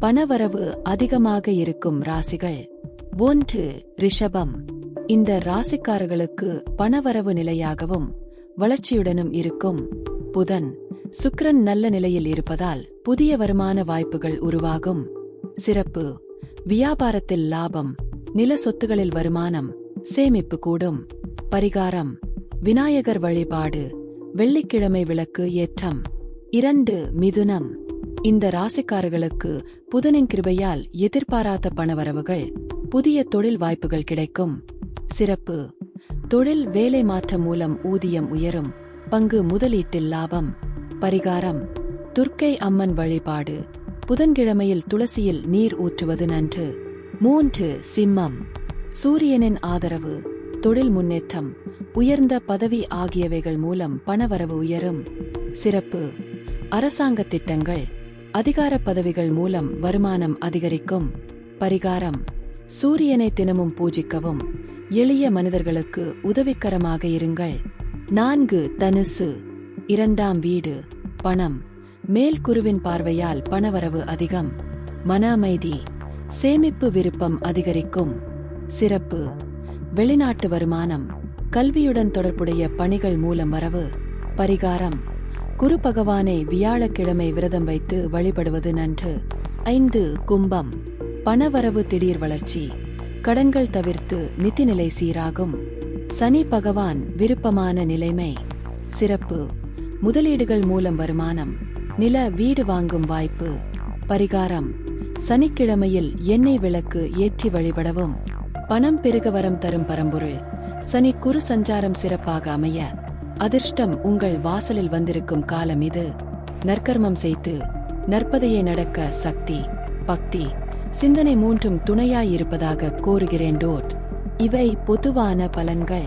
பணவரவு அதிகமாக இருக்கும் ராசிகள். ஒன்று ரிஷபம். இந்த ராசிக்காரர்களுக்கு பணவரவு நிலையாகவும் வளர்ச்சியுடனும் இருக்கும். புதன் சுக்ரன் நல்ல நிலையில் இருப்பதால் புதிய வருமான வாய்ப்புகள் உருவாகும். சிறப்பு வியாபாரத்தில் லாபம் நில சொத்துகளில் வருமானம் சேமிப்பு கூடும். பரிகாரம் விநாயகர் வழிபாடு வெள்ளிக்கிழமை விளக்கு ஏற்றம். இரண்டு மிதுனம். இந்த ராசிக்காரர்களுக்கு புதனின் கிருபையால் எதிர்பாராத பணவரவுகள் புதிய தொழில் வாய்ப்புகள் கிடைக்கும். சிறப்பு. தொழில் வேலை மாற்றம் மூலம் ஊதியம் உயரும். பங்கு முதலீட்டில் லாபம். பரிகாரம். துர்க்கை அம்மன் வழிபாடு. புதன்கிழமையில் துளசியில் நீர் ஊற்றுவது நன்று. மூன்று சிம்மம். சூரியனின் ஆதரவு. தொழில் முன்னேற்றம். உயர்ந்த பதவி ஆகியவைகள் மூலம் பணவரவு உயரும். சிறப்பு. அரசாங்க திட்டங்கள். அதிகார பதவிகள் மூலம் வருமானம் அதிகரிக்கும். பரிகாரம். சூரியனை தினமும் பூஜிக்கவும். எளிய மனிதர்களுக்கு உதவிக்கரமாக இருங்கள். நான்கு தனுசு. இரண்டாம் வீடு. பணம். மேல் குருவின் பார்வையால் பணவரவு அதிகம். மன அமைதி. சேமிப்பு விருப்பம் அதிகரிக்கும். சிறப்பு. வெளிநாட்டு வருமானம். கல்வியுடன் தொடர்புடைய பணிகள் மூலம் வரவு. பரிகாரம். குரு பகவானை வியாழக்கிழமை விரதம் வைத்து வழிபடுவது நன்று. ஐந்து கும்பம். பணவரவு திடீர் வளர்ச்சி. கடன்கள் தவிர்த்து நிதிநிலை சீராகும். சனி பகவான் விருப்பமான நிலைமை. சிறப்பு. முதலீடுகள் மூலம் வருமானம். நில வீடு வாங்கும் வாய்ப்பு. பரிகாரம். சனிக்கிழமையில் எண்ணெய் விளக்கு ஏற்றி வழிபடவும். பணம் பெருக வரம் தரும் பரம்பொருள். சனி குரு சஞ்சாரம் சிறப்பாக அமைய. அதிர்ஷ்டம் உங்கள் வாசலில் வந்திருக்கும் காலம் இது. நற்கர்மம் செய்து நற்பதையை நடக்க சக்தி பக்தி சிந்தனை மூன்றும் துணையாயிருப்பதாக கோருகிறேன் டோட். இவை பொதுவான பலன்கள்.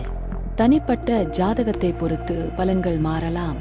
தனிப்பட்ட ஜாதகத்தை பொறுத்து பலன்கள் மாறலாம்.